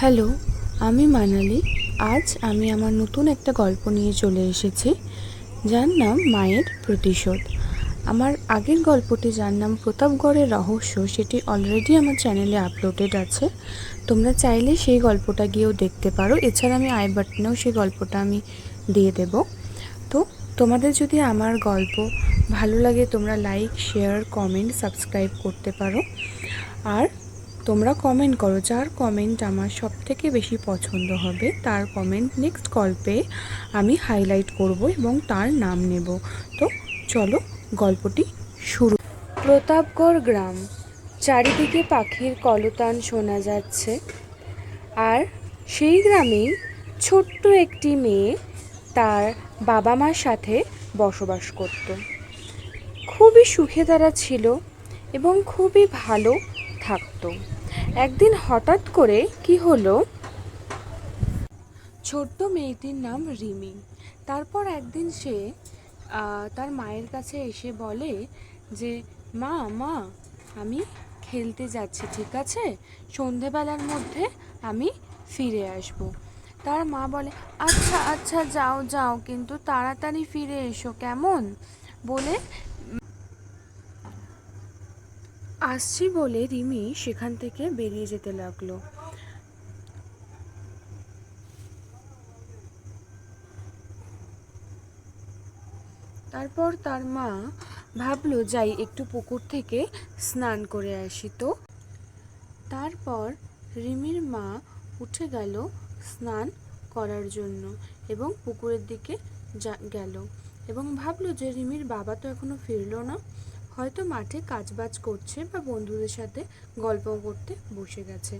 Hello, আমি মানালি। আজ আমি আমার নতুন একটা গল্প নিয়ে চলে এসেছি, যার নাম মায়ের প্রতিশোধ। আমার আগের গল্পটি যার নাম প্রতাপগড়ের রহস্য, সেটি অলরেডি আমার চ্যানেলে আপলোডেড আছে। তোমরা চাইলে সেই গল্পটা গিয়েও দেখতে পারো। এছাড়া আমি আই বাটনেও সেই গল্পটা আমি দিয়ে দেব। তো তোমাদের যদি আমার গল্প ভালো লাগে, তোমরা লাইক শেয়ার কমেন্ট সাবস্ক্রাইব করতে পারো। আর তোমরা কমেন্ট করো যার কমেন্ট আমার সব থেকে বেশি পছন্দ হবে, তার কমেন্ট নেক্সট গল্পে আমি হাইলাইট করব এবং তার নাম নেব। তো চলো গল্পটি শুরু। প্রতাপগড় গ্রাম, চারিদিকে পাখির কলতান শোনা যাচ্ছে। আর সেই গ্রামেই ছোট্ট একটি মেয়ে তার বাবা মার সাথে বসবাস করত। খুবই সুখে তারা ছিল এবং খুবই ভালো থাকতো। একদিন হঠাৎ করে কি হলো? ছোট্ট মেয়েটির নাম রিমি। তারপর একদিন সে তার মায়ের কাছে এসে বলে যে, মা মা, আমি খেলতে যাচ্ছি, ঠিক আছে? সন্ধেবেলার মধ্যে আমি ফিরে আসব। তার মা বলে আচ্ছা আচ্ছা যাও যাও, কিন্তু তাড়াতাড়ি ফিরে এসো, কেমন? বলে আসছি বলে রিমি সেখান থেকে বেরিয়ে যেতে লাগল। তারপর তার মা ভাবলো, যাই, একটু পুকুর থেকে স্নান করে আসি তো। তারপর রিমির মা উঠে গেল স্নান করার জন্য এবং পুকুরের দিকে গেল এবং ভাবলো যে রিমির বাবা তো এখনও ফিরলো না। হয়তো মাঠে কাজবাজ করছে বা বন্ধুদের সাথে গল্প করতে বসে গেছে।